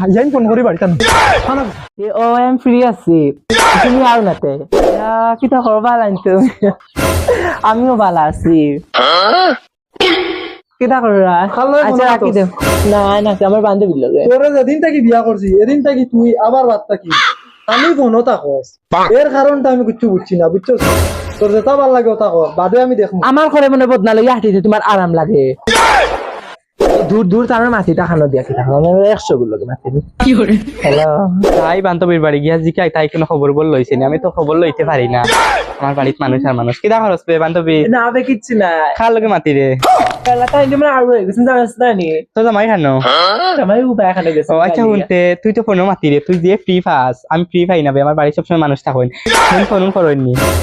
হাইয়াইন phone করে আনো। ও am free আছি। তুমি আও নাতে। কিতা করবা লাইনতো আমিও ভালো আছি। কিতা কররা খালো আচ্ছা রাখি দে। না না আমার বান্ধবীর লগে। তোরে যেদিন থেকে বিয়া করছি এদিন থেকে তুই আবার বাদ থাকি। আমি ফোনও থাকস এর কারণটা আমি কিছু বুঝছি না বুঝছ? তোর যেটা ভালো লাগে ওটা কর বাদে আমি দেখব আমার ঘরে মনে বদনা লগে হাঁটিতে তোমার আরাম লাগে। দূর দূর তার মাটি টাকানো দিয়া আমি একশো গুলো হ্যালো? তাই বান্ধবীর বাড়ি গিয়া জিকাই তাই কোনো খবর বল লইছে নি। আমি তো খবর লইতে পারি না। আমার বাড়িতে মানুষ আর মানুষ কিনা খরচ পে বান্ধবী না আবে কিচ্ছু না খার লগে মাতি রে তাই তোমরা আরও গেছেন জানাস না নি তো জামাই খানো আমার উপায় এখানে গেছে ও শুনতে তুই তো ফোনও মাতি রে তুই যে ফ্রি আমি ফ্রি পাই না বে আমার বাড়ি সবসময় মানুষ থাকুন ফোন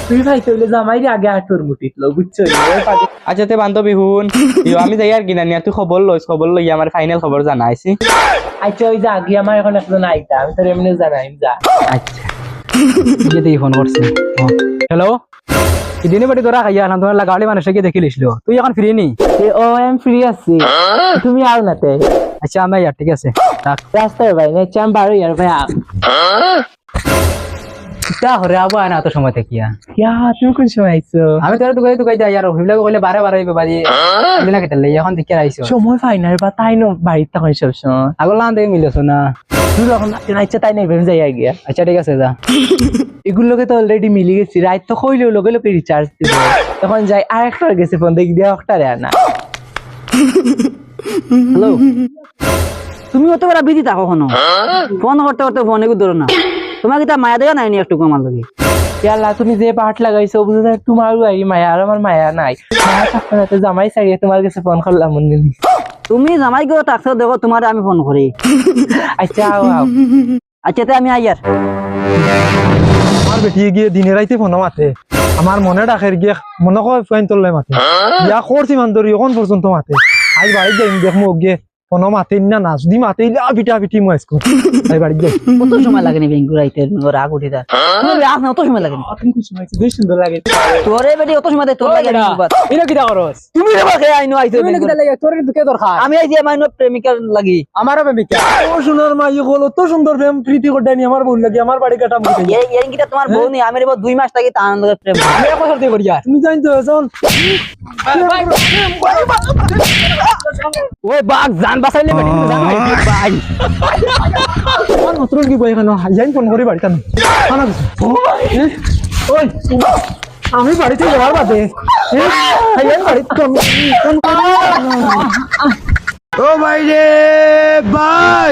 তুই ভাই জামাই আগে বুঝছ আচ্ছা তে বান্ধবী হুন আমি যাই আর কিনা নিয়া তুই খবর লইস খবর লই আমার ফাইনাল খবর জানাইছি আচ্ছা ওই যে আগে আমার এখন একজন আইতা আমি তোর এমনি জানাই যা আচ্ছা ফোন করছে হ্যালো দিনে বাড়ি তোরা খাইয়া না তোমার গাড়ি মানুষকে গিয়ে দেখে লিসলো। তুই এখন ফ্রি নি? এ ও এম ফ্রি আছি। তুমি আও নাতে আচ্ছা আমি ইয়ার ঠিক আছে। রাখ। রাস্তায় ভাই না চাম বারো ইয়ার ভাই আও। তা হরে আবো আয় না এত সময় থেকিয়া ইয়া তুমি কোন সময় আইছো? আমি তোরা তুই তুই যাই আর হইলে কইলে বারে বারে বাড়ি। দিনা কেটে লাই এখন দেখে আইছো। সময় পাই না বা তাই নো বাড়িতে তখন সব সময় আগর লান দেখে মিলেছো না। তুই যখন আচ্ছা তাই নাই ভেবে যাই গিয়া আচ্ছা ঠিক আছে যা। এগুলোকে তো অলরেডি মিলি গেছি। রাত তো কইলেও লোকে লোকে রিচার্জ দিব। তখন যাই আর একটা গেছে ফোন দেখি দিয়া একটা রে না। হ্যালো তুমি অত বড় বিজি থাকো কখনো ফোন করতে করতে ফোন এগুলো ধরো না। তোমার কি তা মায়া দেওয়া নাই নি একটু আমার লগে। ইয়াল্লা তুমি যে পাঠ লাগাইছো বুঝে যায় তোমারও আই মায়া আর আমার মায়া নাই। মায়া থাকতে না জামাই সারিয়ে তোমার কাছে ফোন করলাম মন্দির তুমি জামাই গো থাকছো দেখো তোমার আমি ফোন করি। আচ্ছা আচ্ছা তে আমি আইয়ার আমার গিয়ে দিনে রাইতে ফোন মাতে। আমার মনে ডাকের গিয়ে মনে কয় ফাইন তোলে মাতে। ইয়া করছি মান ধরি এখন পর্যন্ত মাতে। আজ বাড়িতে যাই দেখব গিয়ে মাতে না না পিটা পিটি মই তাই বাড়িতে যাই কত সময় লাগে নি বেঙ্গু রাইতে রাগ উঠি তার? তুমি রাগ না অত সময় লাগে নি তুমি কি সময় বেশ সুন্দর লাগে। তোরে বেটি অত সময় তোর লাগে আমি কি বাত? করস? তুমি রে বাকে আইনো আইছো তুমি কি লাগে তোর দুকে দরকার আমি আইছি আমার প্রেমিকা লাগি। আমারও প্রেমিকা। ও সোনার মা হলো তো সুন্দর প্রেম প্রীতি আমার বল লাগে আমার বাড়ি কাটা মুখে। এই এই কিটা তোমার বউ নি আমি রে দুই মাস থাকি তার লগে প্রেম। আমি করি আর। তুমি জানতো এখন? ওই বাঘ জান বাঁচাইলে বেটি তুমি জানো? ভাই আমার মাত্র কি বই কেন হাইয়াইন ফোন করি বাড়ি কেন? ওই আমি বাড়িতে যাওয়ার বাদে। হ্যাঁ? বাড়ি ফোন ও ভাই রে ভাই